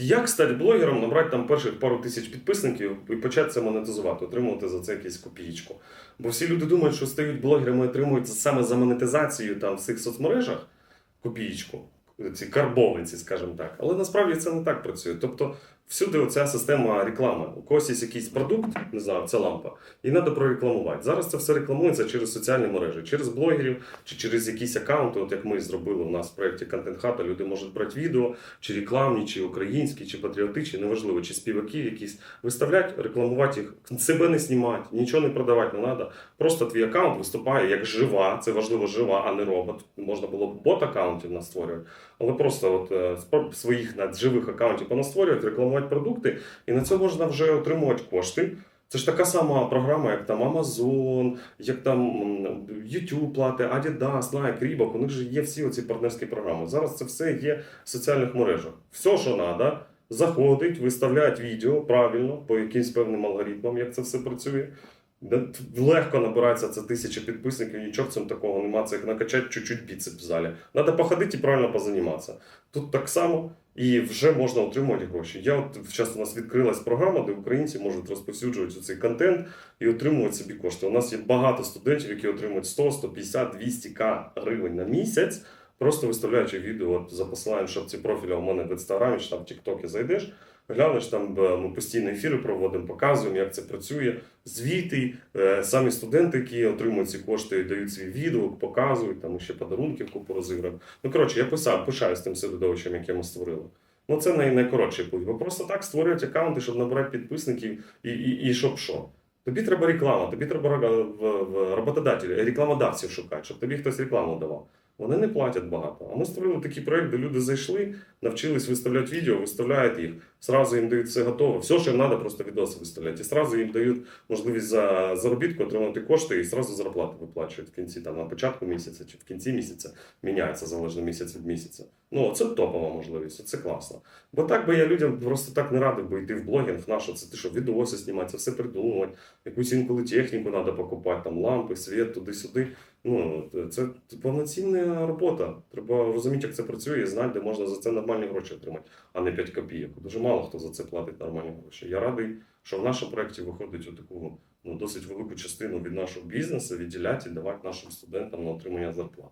як стати блогером, набрати там перших пару тисяч підписників і почати це монетизувати, отримувати за це якусь копієчку. Бо всі люди думають, що стають блогерами і отримують саме за монетизацію там в цих соцмережах копієчку, ці карбованці, скажімо так. Але насправді це не так працює. Тобто всюди оця система реклами. У когось є якийсь продукт, не знаю, це лампа, і треба прорекламувати. Зараз це все рекламується через соціальні мережі, через блогерів чи через якісь аккаунти, от як ми зробили у нас в проєкті Content Hub, люди можуть брати відео, чи рекламні, чи українські, чи патріотичні, неважливо, чи співаки якісь виставляти, рекламувати їх, себе не знімати, нічого не продавати не треба. Просто твій аккаунт виступає як жива, це важливо жива, а не робот. Можна було б бот аккаунтів настворювати, але просто от е, своїх живих аккаунтів понастворювати, рекламувати продукти, і на це можна вже отримувати кошти. Це ж така сама програма, як там Amazon, як там YouTube плати, Adidas, Nike, Reebok, у них же є всі оці партнерські програми. Зараз це все є в соціальних мережах. Все, що треба, заходить, виставляють відео правильно по якимсь певним алгоритмам, як це все працює. Легко набирається це тисяча підписників, нічого в цьому такого нема. Це як накачати чуть-чуть біцеп в залі. Треба походити і правильно позаніматися. Тут так само і вже можна отримувати гроші. Я от зараз у нас відкрилась програма, де українці можуть розповсюджувати цей контент і отримувати собі кошти. У нас є багато студентів, які отримують 100, 150, 200 к гривень на місяць, просто виставляючи відео от, за в шапці профіля у мене в інстаграмі чи там в Тіктокі зайдеш. Глянеш, там ми постійно ефіри проводимо, показуємо, як це працює. Звіти, е, самі студенти, які отримують ці кошти, дають свій відгук, показують, там ще подарунків купу розіграємо. Ну коротше, я писав, пишаюсь тим середовищем, яке ми створили. Ну це най- найкоротший путь. Бо просто так створюють аккаунти, щоб набирати підписників і, і, і щоб що. Тобі треба реклама, тобі треба в, в роботодателі, рекламодавців шукати, щоб тобі хтось рекламу давав. Вони не платять багато. А ми створили такий проект, де люди зайшли, навчились виставляти відео, виставляють їх. Сразу їм дають все готове. Все, що їм треба, просто відоси виставляти. І сразу їм дають можливість за заробітку отримати кошти і сразу зарплату виплачують в кінці, там на початку місяця чи в кінці місяця міняється залежно місяць від місяця. Ну це топова можливість, це класно. Бо так би я людям просто так не радив би йти в блогінг наш, це ти що відоси знімати, все придумувати, якусь інколи техніку треба покупати, там лампи, світ, туди-сюди. Ну, це повноцінна робота. Треба розуміти, як це працює, і знати, де можна за це нормальні гроші отримати, а не 5 копійок. Дуже мало хто за це платить нормальні гроші. Я радий, що в нашому проєкті виходить у таку ну, досить велику частину від нашого бізнесу відділяти і давати нашим студентам на отримання зарплат.